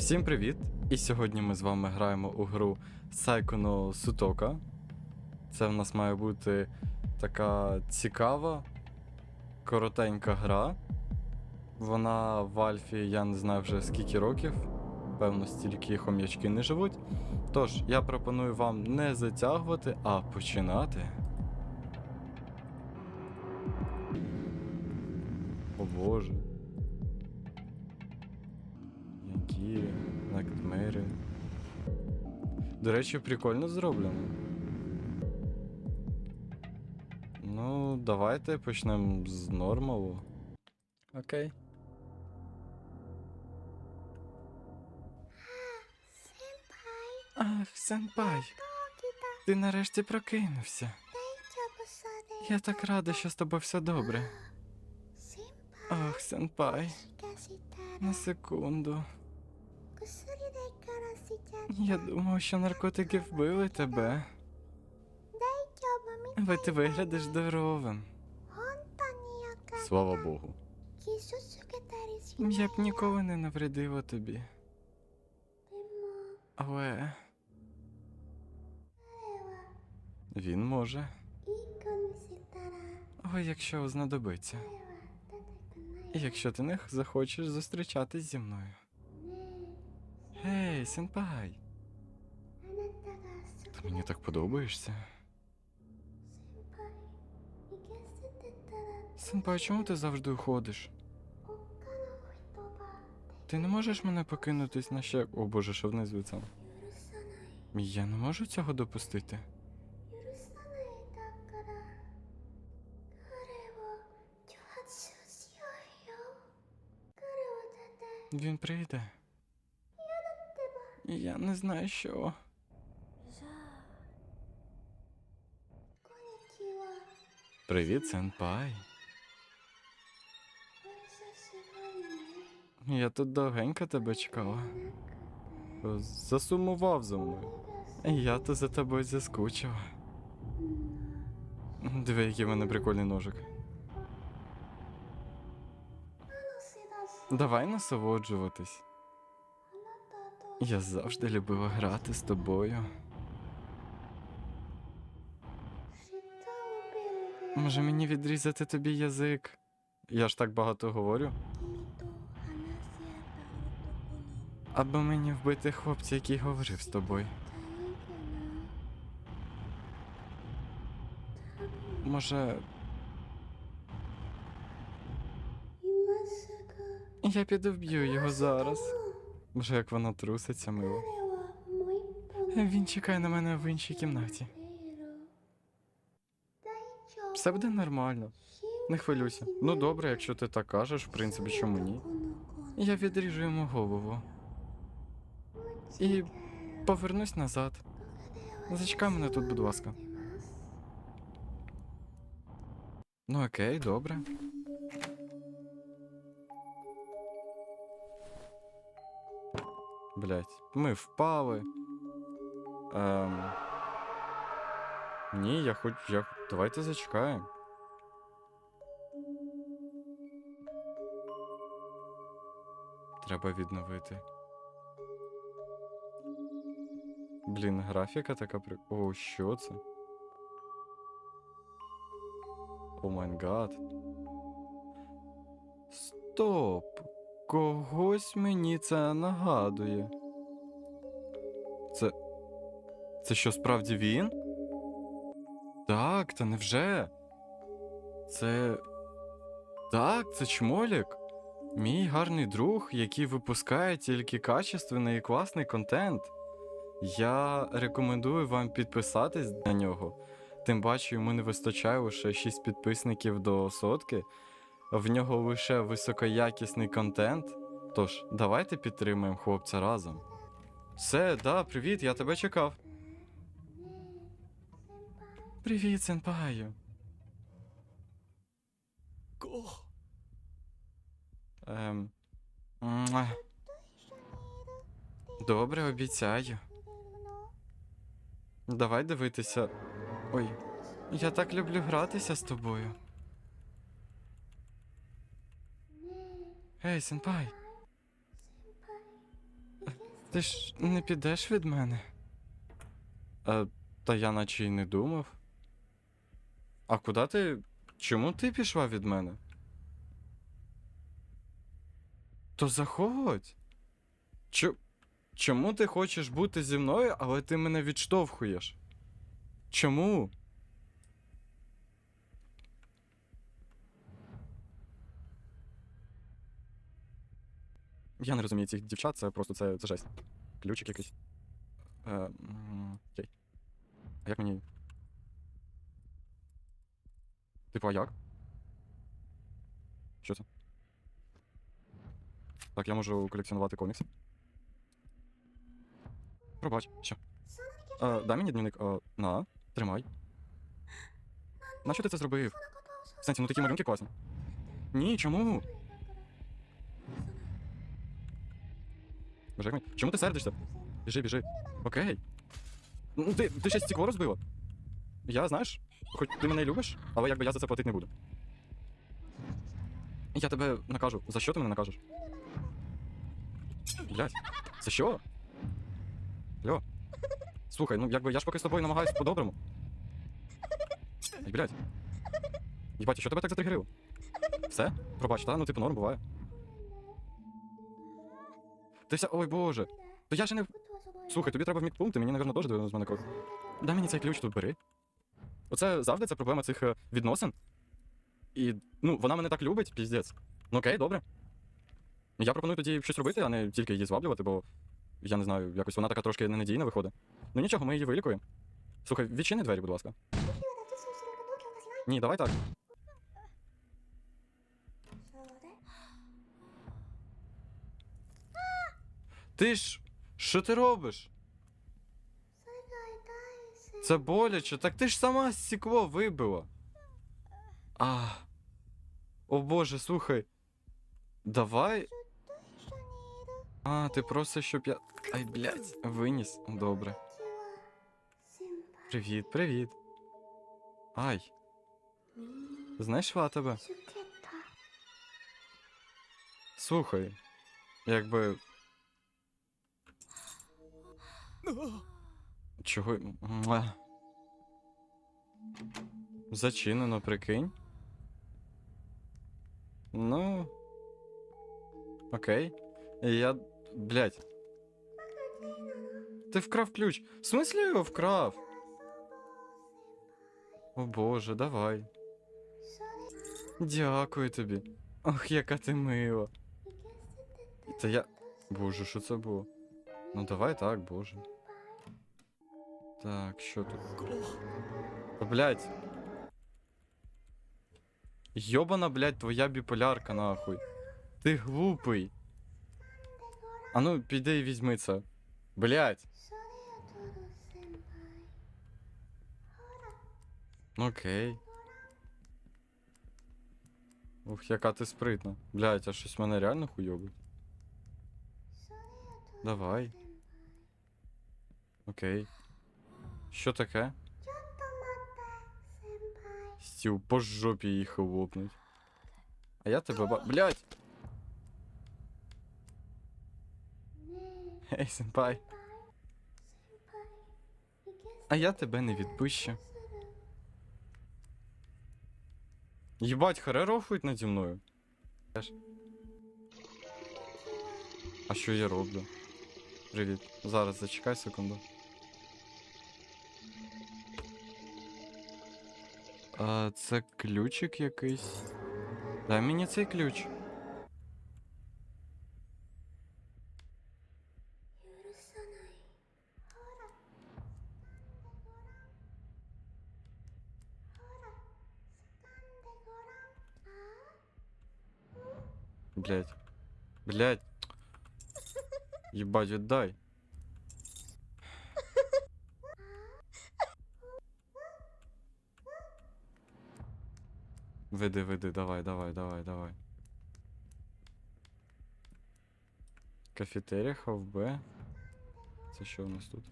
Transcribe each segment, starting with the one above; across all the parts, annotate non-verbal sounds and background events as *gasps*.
Всім привіт! І сьогодні ми з вами граємо у гру Сайконо Сутока. Це в нас має бути така цікава, коротенька гра. Вона в Альфі, я не знаю вже скільки років. Певно, стільки хом'ячки не живуть. Тож, я пропоную вам не затягувати, а починати. О боже. До речі, прикольно зроблено. Ну, давайте почнемо з нормалу. Окей. Ах, сенпай, ти нарешті прокинувся. Я так рада, що з тобою все добре. Ах, сенпай, на секунду. Я думав, що наркотики вбили тебе. Але ти виглядиш здоровим. Слава Богу. Я б ніколи не навредила тобі. Але він може. Але якщо знадобиться. Якщо ти не захочеш зустрічатись зі мною. Гей, сенпай, ти мені так подобаєшся. Сенпай, чому ти завжди уходиш? Ти не можеш мене покинутись на ще. О боже, що вниз від сам. Я не можу цього допустити. Він прийде. Я не знаю що. Привіт, сенпай. Я тут довгенько тебе чекала. Засумував за мною. Я то за тобою заскучив. Диви, який в мене прикольний ножик. Давай насолоджуватись. Я завжди любила грати з тобою. Може мені відрізати тобі язик? Я ж так багато говорю. Або мені вбити хлопця, який говорив з тобою. Може. Я піду вб'ю його зараз. Може, як вона труситься, мило. Він чекає на мене в іншій кімнаті. Все буде нормально. Не хвилюйся. Ну добре, якщо ти так кажеш, в принципі, чому ні? Я відріжу йому голову. І повернусь назад. Зачекай мене тут, будь ласка. Ну окей, добре. Блять, ми впали. Ем... Ні, я хоч. Я... Давайте зачекаємо. Треба відновити. Блін, графіка така при. О, що це? О май гад. Стоп! Когось мені це нагадує. Це. Це що справді він? Так, та невже? Це. Так, це чмолік. Мій гарний друг, який випускає тільки качественний і класний контент. Я рекомендую вам підписатись на нього. Тим паче, йому не вистачає лише 6 підписників до сотки. В нього лише високоякісний контент. Тож, давайте підтримаємо хлопця разом. Все, да, привіт, я тебе чекав. Привіт, сенпаю. Ем. муа. Добре, обіцяю. Давай дивитися. Ой, я так люблю гратися з тобою. Ей, сенпай. Ти ж не підеш від мене? Е, та я наче й не думав. А куди ти. Чому ти пішла від мене? То заходь. Чо... Чому ти хочеш бути зі мною, але ти мене відштовхуєш? Чому? Я не розумію цих дівчат, це просто це, це жесть. Ключик якийсь. Е. А як мені. Типу, а як? Що це? Так, я можу колекціонувати комікси. Пробач, що? Е, дай мені дневник. Е, на, тримай. Нащо ти це зробив? Сенсі, ну такі малюнки класні. Ні, чому? Боже, як Чому ти сердишся? Біжи, біжи. Окей. Ну ти, ти ще стекло розбила. Я, знаєш, хоч ти мене любиш, але якби я за це платити не буду. Я тебе накажу. За що ти мене накажеш? Блять, це що? Алло. Слухай, ну якби я ж поки з тобою намагаюсь по-доброму. Ай. Їбать, що тебе так затригерило? Все? Пробач, та? Ну типу норм буває. Ти вся. Ой боже. То я ж не. Слухай, тобі треба в медпункт, мені, напевно, теж дивно з мене кров. Дай мені цей ключ тут бери. Оце завжди це проблема цих е, відносин. І, ну, вона мене так любить, піздець. Ну окей, добре. Я пропоную тоді щось робити, а не тільки її зваблювати, бо я не знаю, якось вона така трошки ненадійна виходить. Ну нічого, ми її вилікуємо. Слухай, відчини двері, будь ласка. Ні, давай так. Ти ж. Що ти робиш? Це боляче, так ти ж сама стекло вибила. А. О боже, слухай. Давай. А, ти просиш, щоб я. Ай, блядь, виніс. Добре. Привіт, привіт. Ай. Знайшла тебе. Слухай. Якби. Чого. Зачинено, прикинь. Ну. Окей. Я. Блять. Ти вкрав ключ. В смислі його вкрав? О боже, давай. Дякую тобі. Ох, яка ти мила. Та я. Боже, що це було? Ну давай так, боже. Так, що тут? Та, блядь. Йобана, блядь, твоя біполярка, нахуй. Ти глупий. А ну, піди і візьми це. Блядь. Ну, Окей. Ух, яка ти спритна. Блядь, а щось мене реально хуйобить. Давай. Окей. Що таке? Стів по жопі її хлопнуть. А я тебе ба. Блять! Ей, сенпай. А я тебе не відпущу. Єбать, харе рофують наді мною. А що я роблю? Привіт. Зараз зачекай секунду. А, це ключик якийсь. Дай мені цей ключ. Блять. Блять. Ебать, віддай. Веди, веди, давай, давай, давай, давай. Кафетерія, хавбе. Це що у нас тут?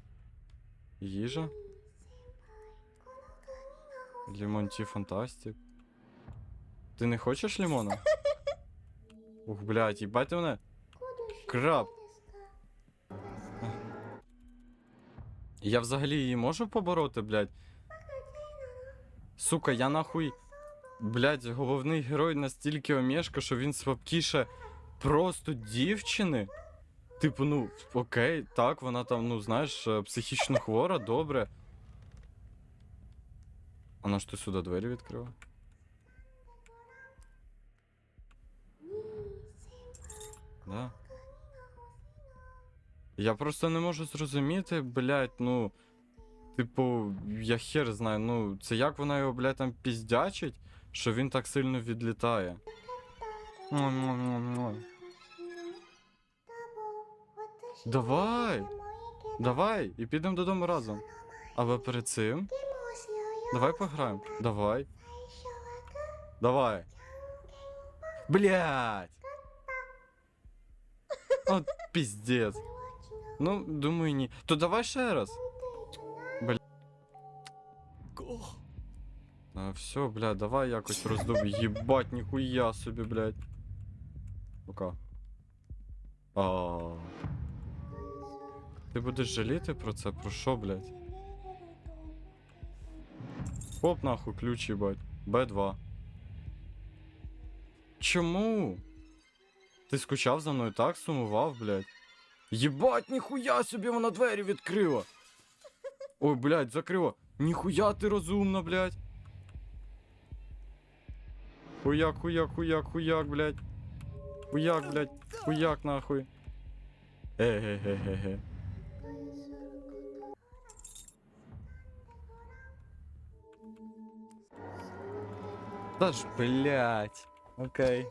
Їжа? Лімонті фантастик. Ти не хочеш лимона? Ух, блядь, їбать мене. Краб. Я взагалі її можу побороти, блядь? Сука, я нахуй. Блядь, головний герой настільки омешка, що він слабкіше просто дівчини. Типу, ну, окей, так, вона там, ну, знаєш, е, психічно хвора, добре. Вона ж то сюди двері відкрила. Да. Я просто не можу зрозуміти, блядь, ну. Типу, я хер знаю, ну, це як вона його, блядь, там піздячить, що він так сильно відлітає. Давай! Давай, і підемо додому разом. Але перед цим. Давай пограємо. Давай. Давай. Блядь! От піздець. Ну, думаю, ні. То давай ще раз. Все, блядь, давай якось роздуб. Єбать, ніхуя собі, блядь. Пока. А. Ти будеш жаліти про це? Про що, блядь? Хоп, нахуй, ключ, їбать. Б2. Чому? Ти скучав за мною так, сумував, блядь. Єбать, ніхуя собі вона двері відкрила. Ой, блядь, закрила. Ніхуя ти розумна, блядь. Хуяк, хуяк, хуяк, хуяк, блядь. Хуяк, блядь, хуяк нахуй. Е-ге-ге-ге-ге. Та ж, блядь. Окей.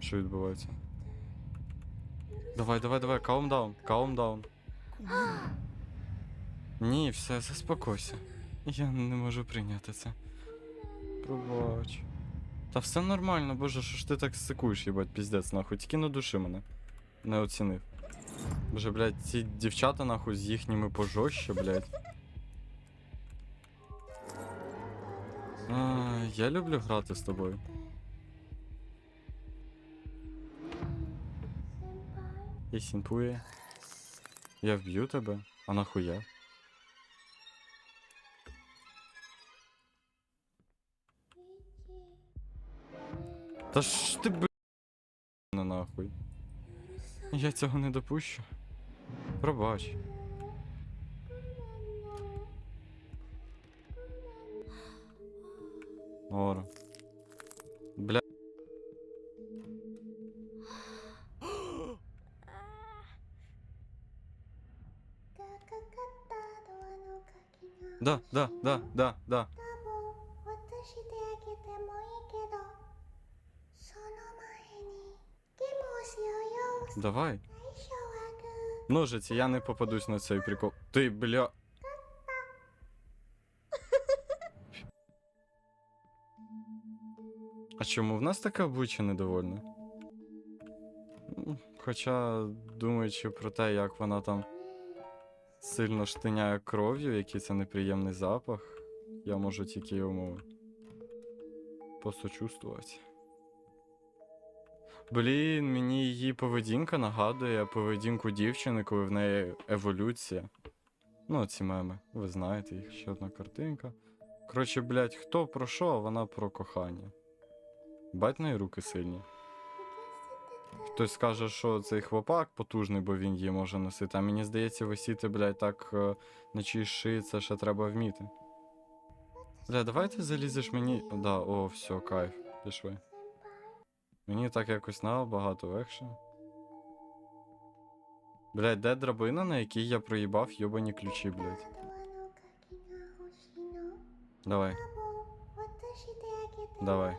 Що відбувається? Давай, давай, давай, calm down, calm down. Ні, все, заспокойся. Я не можу прийняти це. Пробач. Та все нормально, боже, що ж ти так сикуєш, їбать, піздець, нахуй. Тільки на душі мене. Не оцінив. Боже, блядь, ці дівчата, нахуй, з їхніми пожорстче, блядь. А, я люблю грати з тобою. І сімпує. Я вб'ю тебе, а нахуя? Та ж ти б... не нахуй. Я цього не допущу. Пробач. Ора. Бля. *gasps* Да, да, да, да, да. Давай. Ножиці, я не попадусь на цей прикол. Ти, бля. А чому в нас така обличчя недовольна? Хоча, думаючи про те, як вона там сильно штиняє кров'ю, який це неприємний запах, я можу тільки йому посочувствувати. Блін, мені її поведінка нагадує поведінку дівчини, коли в неї еволюція. Ну, ці меми, ви знаєте їх, ще одна картинка. Коротше, блядь, хто про що, а вона про кохання. Бать неї руки сильні. Хтось скаже, що цей хлопак потужний, бо він її може носити, а мені здається, висіти, блядь, так е, на чиїсь шиї це ще треба вміти. Бля, давай ти залізеш мені. Да, о, все, кайф, пішли. Мені так якось набагато легше. Блять, де драбина, на якій я проїбав йобані ключі, блять. Давай. Давай.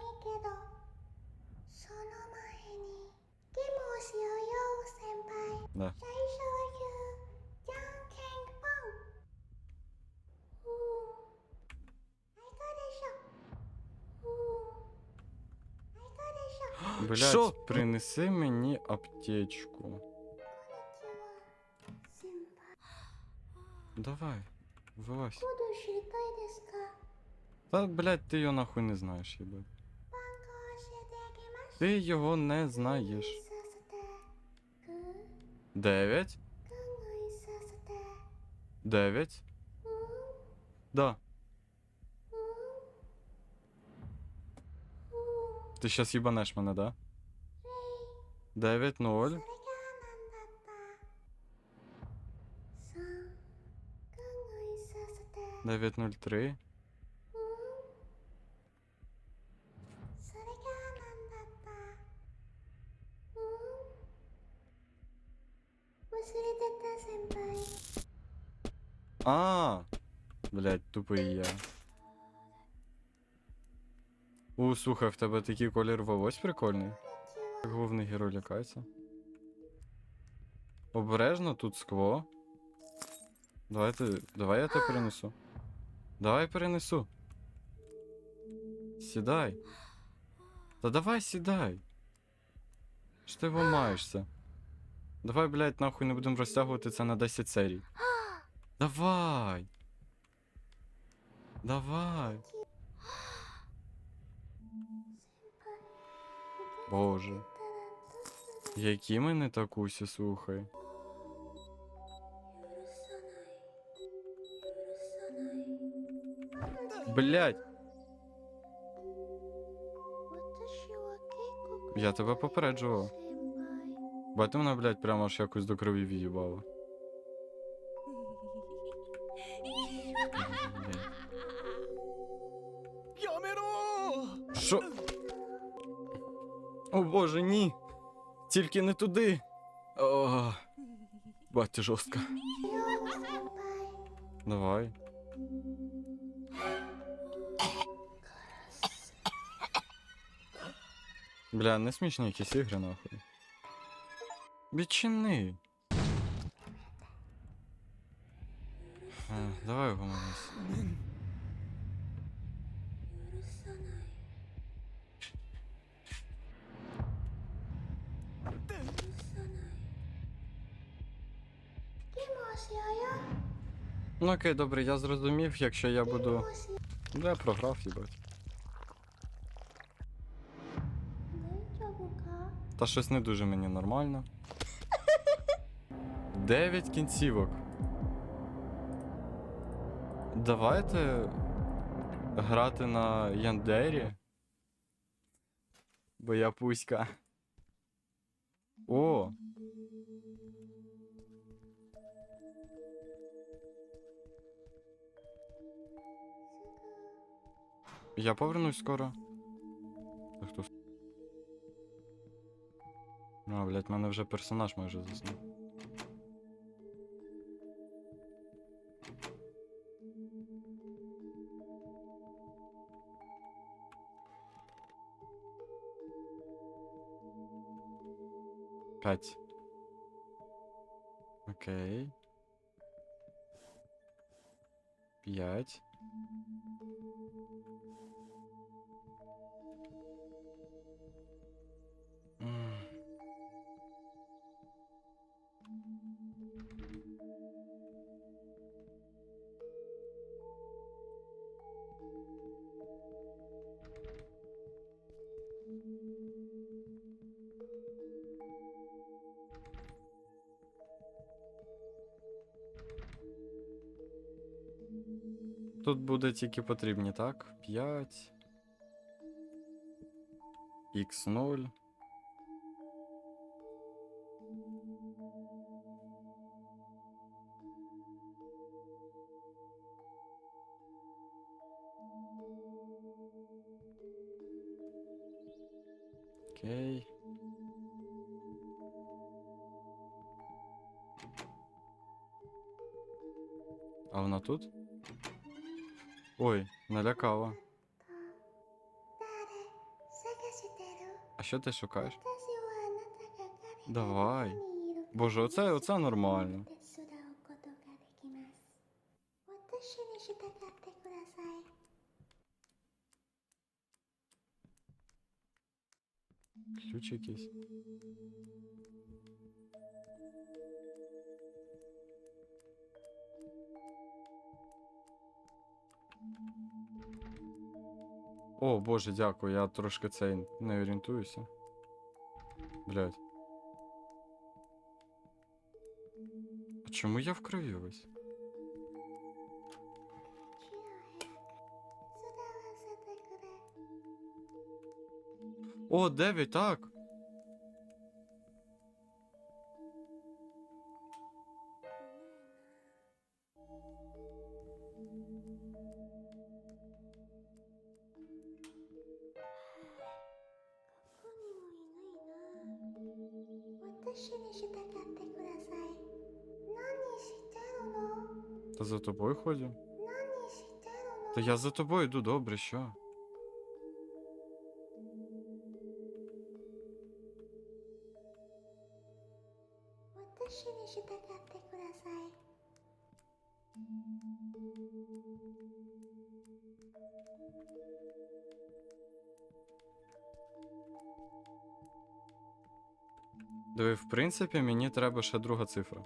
Да. Блядь, Що? принеси мені аптечку. Давай, вилазь. Будущий кайдеска. Та, блядь, ти його нахуй не знаєш, їби. Ти його не знаєш. Дев'ять? Дев'ять? Да. Ти щас їбанеш мене, да? 9-0. Дев'ять нуль три. А, блядь, тупий я. У, слухай, в тебе такий колір волось прикольний. Як головний герой лякається. Обережно тут скло. Давайте. Давай я тебе перенесу. Давай перенесу. Сідай. Та давай сідай. Що ти ламаєшся? Давай, блядь, нахуй не будемо розтягувати це на 10 серій. Давай. Давай. Боже. Які мене такусі, слухай. Блять. Я тебе попереджував. Бати вона, блядь, прямо аж якось до крові в'їбала. Що? О боже, ні. Тільки не туди. О, Батя жорстко. Давай. Бля, не смішні якісь ігри, нахуй. Відчини. Е, давай його. Ну окей, добре, я зрозумів, якщо я буду. Ну я програв, їбать. Та щось не дуже мені нормально. *laughs* Дев'ять кінцівок. Давайте грати на Яндері. Бо я пуська. О! Я повернусь скоро. Хто? А, блядь, мене вже персонаж майже заснув. П'ять. Окей. П'ять. Буде тільки потрібні, так? 5. Х0. налякала. А що ти шукаєш? Давай. Боже, оце оце нормально. Ключ якийсь. О, боже, дякую, я трошки цей не орієнтуюся. Блять. А чому я в крові весь? О, 9, так. За тобою ходжу. Та я за тобою йду, добре, що? Диви, в принципі, мені треба ще друга цифра.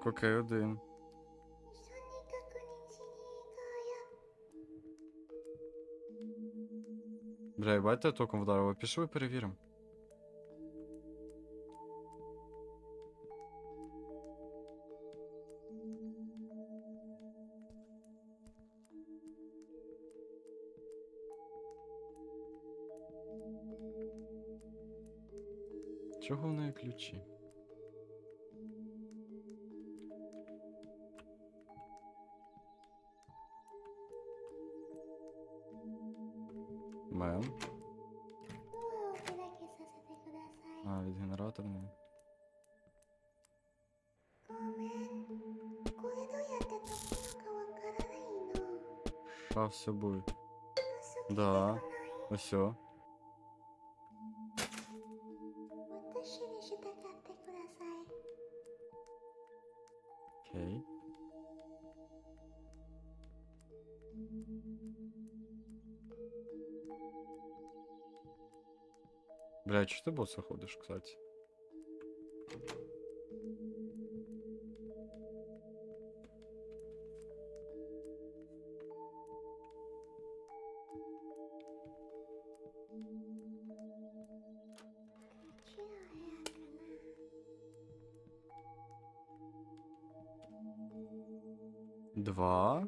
Так, окей, один. Бля, і бачите, током вдарило. Пішли перевіримо. Чого в неї ключі? все будет. Да. Ну все. Окей. Бля, а что ты босса ходишь, кстати? Два.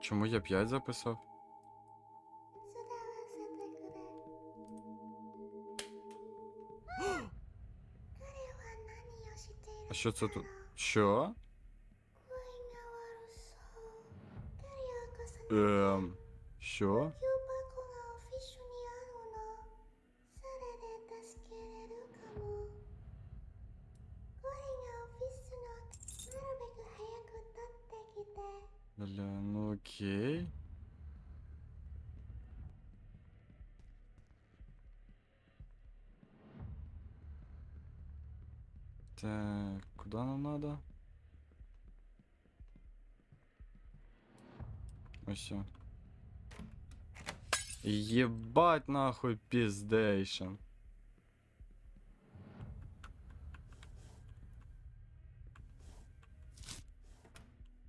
Чому я п'ять записав? а що це тут? Що? Ем, що? Бля, ну окей. Так, куда нам надо? Ось все. Ебать нахуй пиздейшн.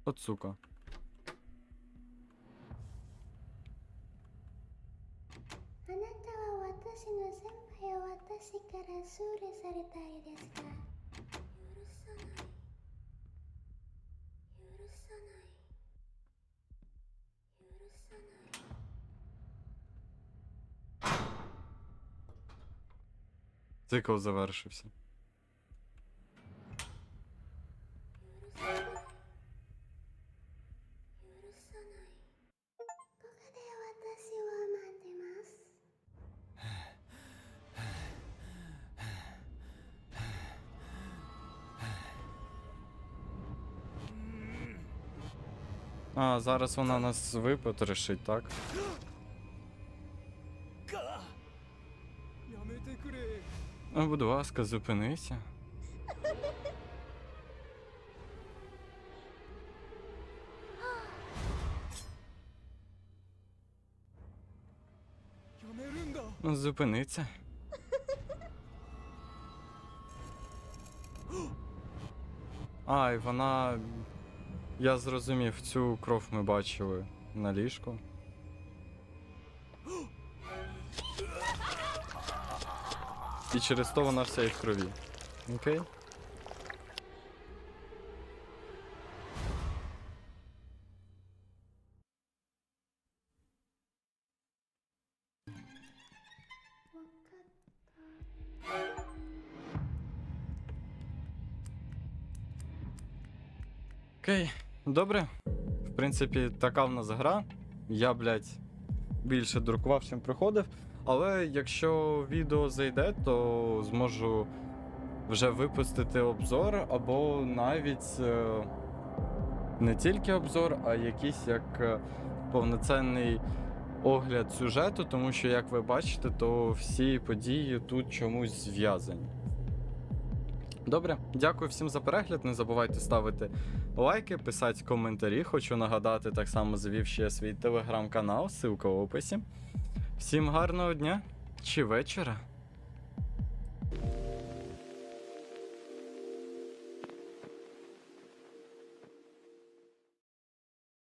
От сука. 私から修理されたいですか許さない許さない許さない Цикл завершився. зараз вона нас випотрошить, так? А, будь ласка, зупинися. Ну, зупиниться. А, і вона я зрозумів, цю кров ми бачили на ліжку. І через то вона вся і в крові. Окей? Окей, добре. В принципі, така в нас гра. Я, блядь, більше друкував, чим приходив. Але якщо відео зайде, то зможу вже випустити обзор, або навіть е, не тільки обзор, а якийсь як е, повноцінний огляд сюжету, тому що, як ви бачите, то всі події тут чомусь зв'язані. Добре, дякую всім за перегляд. Не забувайте ставити лайки, писати коментарі. Хочу нагадати, так само завів ще свій телеграм-канал, ссылка в описі. Всім гарного дня чи вечора.